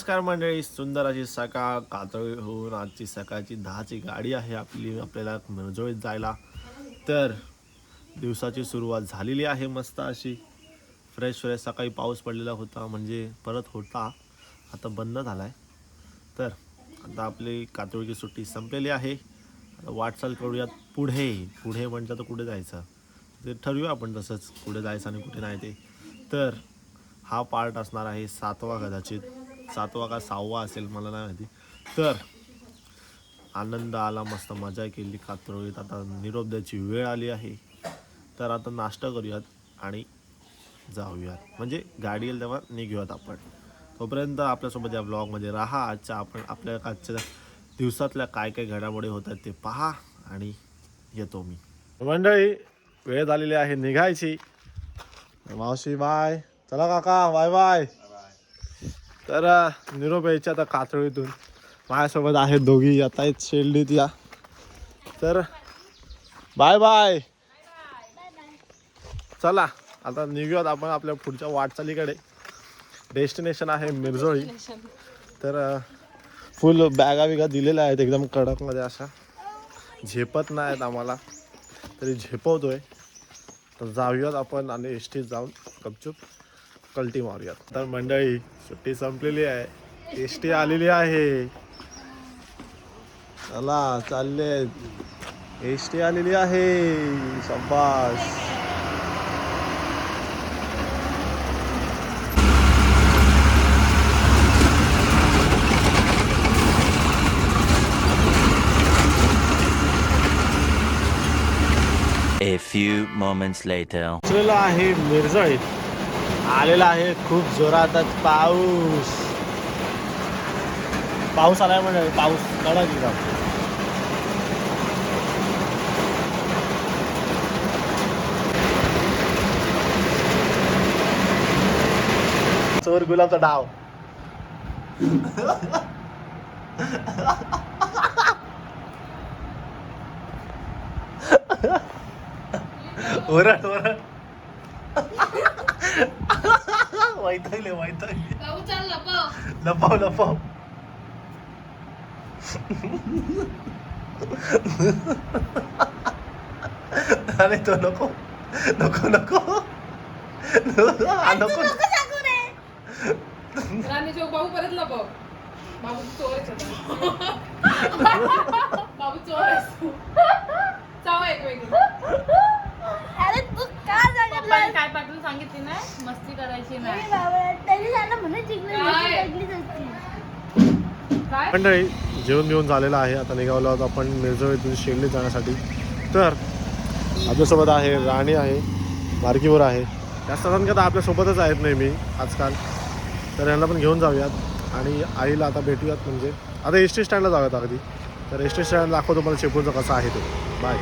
नमस्कार मंडळी सुंदर अशी सकाळ कातळी होऊन आजची सकाळची दहाची गाडी आहे आपली आपल्याला मिरजोळीत जायला. तर दिवसाची सुरुवात झालेली आहे मस्त अशी. फ्रेश फ्रेश सकाळी पाऊस पडलेला होता म्हणजे परत होता. आता बंद झाला आहे तर आता आपली कातळीची सुट्टी संपलेली आहे. आता वाटचाल करूयात पुढे. पुढे म्हणजे तर कुठे जायचं? ते ठरवूया आपण तसंच कुठे जायचं आणि कुठे नाही ते. तर हा पार्ट असणार आहे सातवा कदाचित. सातवा का सहावा असेल मला नाही माहिती. तर आनंद आला मस्त मजा केली कातरोळीत आता निरोप द्यायची वेळ आली आहे. तर आता नाश्ता करूयात आणि जाऊयात. म्हणजे गाडी येईल तेव्हा निघूयात आपण. तोपर्यंत आपल्यासोबत या ब्लॉगमध्ये राहा. आजच्या आपण आपल्या आजच्या दिवसातल्या काय काय घडामोडी होतात ते पहा आणि येतो मी. मंडळी वेळ झालेली आहे निघायची. मावशी बाय. चला काका बाय बाय तर अ, निरोप यायच्या आता कातळीतून. माझ्यासोबत आहेत दोघी येत आहेत शेल्डीत या. तर बाय बाय. चला आता निघूयात आपण आपल्या पुढच्या वाटचालीकडे. डेस्टिनेशन आहे मिरजोळी. तर फुल बॅगा बिगा दिलेल्या आहेत एकदम कडकमध्ये अशा. झेपत नाहीत आम्हाला. तरी झेपवतोय. तर जाऊयात आपण आणि एस टीत जाऊन गपचूप. कल्टी मारूयात. तर मंडळी सुट्टी संपलेली आहे. एस टी आलेली आहे. चला चालले. एस टी आलेली आहे संपास A few moments later. आहे मिरजळीत आलेला आहे खूप जोरातच पाऊस. पाऊस आलाय म्हणजे पाऊस कडक एकदम. चोर गुलाबचा डाव. ओरड ओरड. वैतागले वैतागले. भाऊ चाल लपव लपाव लपाव. अरे तो नको नको नको. हा नको. राणी जो भाऊ परत लपव. बाबू चोर. बाबू चोर आहेस तू. चाव एक वेगळी अरे तू का पप्पाने सांगितलं काय सांगितली नाही मस्ती करायची नाही. मंडळी जेवण बिवून झालेलं आहे. आता निघालो आहोत आपण मिरजोळीतून शेल्लीत जाण्यासाठी. तर आपल्यासोबत आहे राणी आहे मार्कीवर आहे. जास्त जण का आपल्यासोबतच आहेत नेहमी आजकाल. तर यांना पण घेऊन जाऊयात आणि आईला आता भेटूयात म्हणजे. आता एस टी स्टँडला जाऊयात अगदी. तर एस टी स्टँड दाखवतो मला चिपळूणचं कसं आहे ते. बाय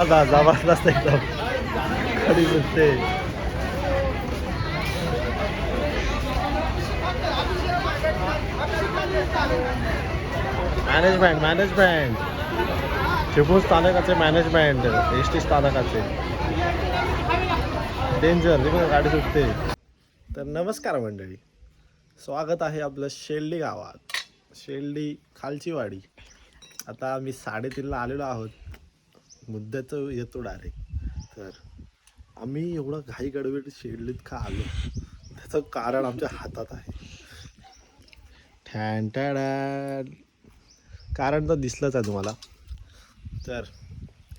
आता जबरदस्त एकदम. खडी दिसते मॅनेजमेंट मॅनेजमेंट चिपळूण स्थानकाचे मॅनेजमेंट एस टी स्थानकाचे डेंजर गाडी सुटते. तर नमस्कार मंडळी. स्वागत आहे आपलं शेल्डी गावात. शेल्डी खालची वाडी आता आम्ही साडेतीनला आलेलो आहोत. मुद्द्याचं येतो डायरेक्ट तर आम्ही एवढं घाई गडबड शेडलीत का आलो? त्याचं कारण आमच्या हातात आहे. ठॅन टॅडॅन. कारण तर दिसलंच आहे तुम्हाला. तर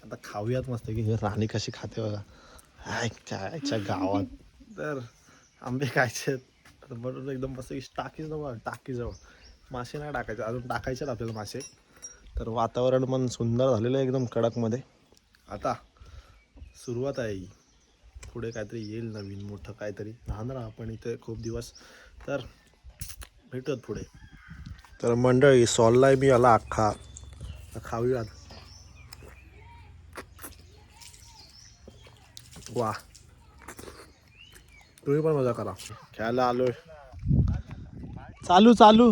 आता खाऊयात मस्त की राणी कशी खाते बघा. हाय गावात. तर आंबे खायचे. आहेत म्हणून एकदम मस्त की टाकीच बघा टाकीजवळ मासे नाही टाकायचे. अजून टाकायचे आपल्याला मासे. तर वातावरण पण सुंदर झालेलं आहे एकदम कडकमध्ये. आता सुरुवात आहे ही. पुढे काहीतरी येईल नवीन मोठं काहीतरी. राहणार आपण इथे खूप दिवस. तर भेटत पुढे. तर मंडळी सॉललाय मी आला अख्खा. खाऊयात वा तुम्ही पण मजा करा. खेळायला आलोय. चालू चालू.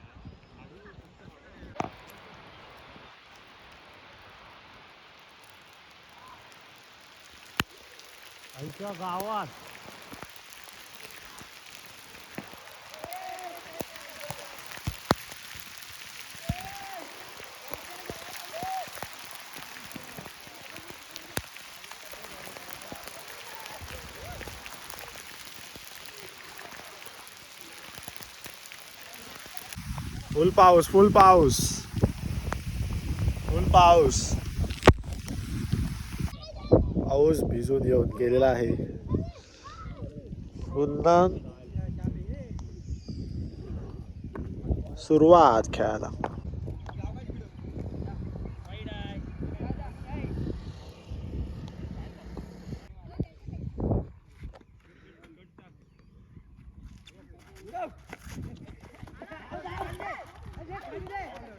आमच्या गावात फुल पाऊस फुल पाऊस फुल पाऊस पाऊस भिजून येऊन गेलेला आहे. पुन्हा सुरुवात खेळायला.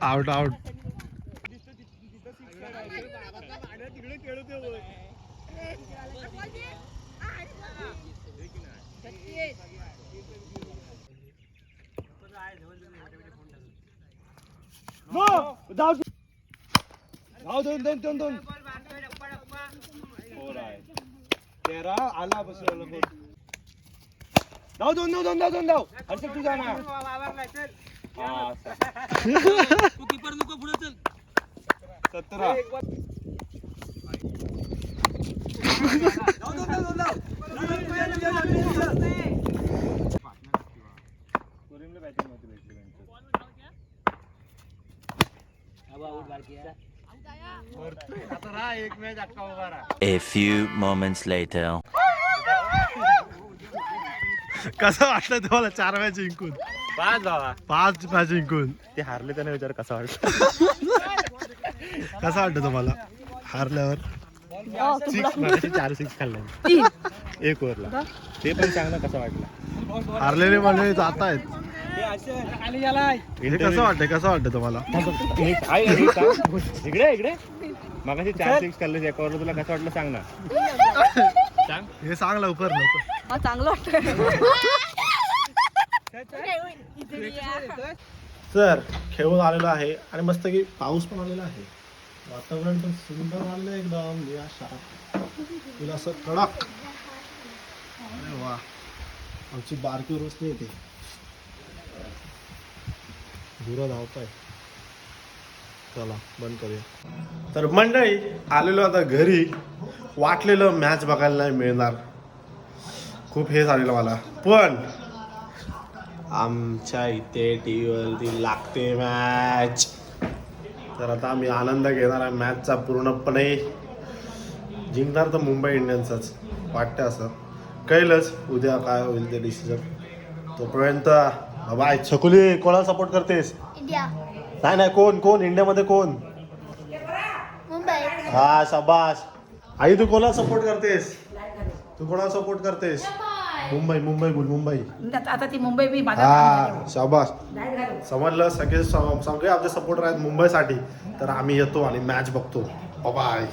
आउट आउट धाव दोन दोन दोन दोन फोर आहे तेरा आला बसवलं बोल धाव दोन धाव दोन धाव दोन धाव हर्षद तुझा ना हा, असं. सतरा A few moments later. कसं वाटलं तुम्हाला चार मॅच जिंकून? पाच धावा पाच मॅच जिंकून. ते हारले त्याने विचार कसा वाटतं कसं वाटतं तुम्हाला? हारल्यावर? सिक्स चार सिक्स खाल्ले एक ओव्हरला ते पण ना कसं वाटलं? हारलेले म्हणजे जात आहेत. हे कसं वाटतंय कसं वाटतं तुम्हाला. इकडे इकडे. मगाशी चार सिक्स खाल्ले एका ओव्हरला तुला कसं वाटलं सांग ना. हे सांग लवकर लवकर. चांगलं वाटतं तर खेळून आलेलो आहे आणि मस्त की पाऊस पण आलेला आहे. वातावरण पण सुंदर आलेलं एकदम निराशा तुला असं कडक. अरे वा. आमची बारकी रोशनी येते. गुरं धावताय. चला बंद करूया. तर मंडळी आलेलो आता घरी. वाटलेलं मॅच बघायला नाही मिळणार. खूप हे झालेलं मला. पण आमच्या इथे टी व्हीवरती लागते मॅच तर आता आम्ही आनंद घेणार आहे मॅचचा पूर्णपणे. जिंकणार तर मुंबई इंडियन्सच वाटतं असं. कळलंच उद्या काय होईल ते डिसिजन तोपर्यंत बाय छकुली कोणाला सपोर्ट करतेस? इंडिया. नाही नाही कोण कोण? इंडियामध्ये कोण? मुंबई. हा शाबास. आई तू कोणाला सपोर्ट करतेस? तू कोणाला सपोर्ट करतेस? मुंबई मुंबई बोल मुंबई. आता ती मुंबई मी हा शाबास. समजलं? सगळे सगळे आमचे सपोर्टर आहेत मुंबईसाठी. तर आम्ही येतो आणि मॅच बघतो. बाय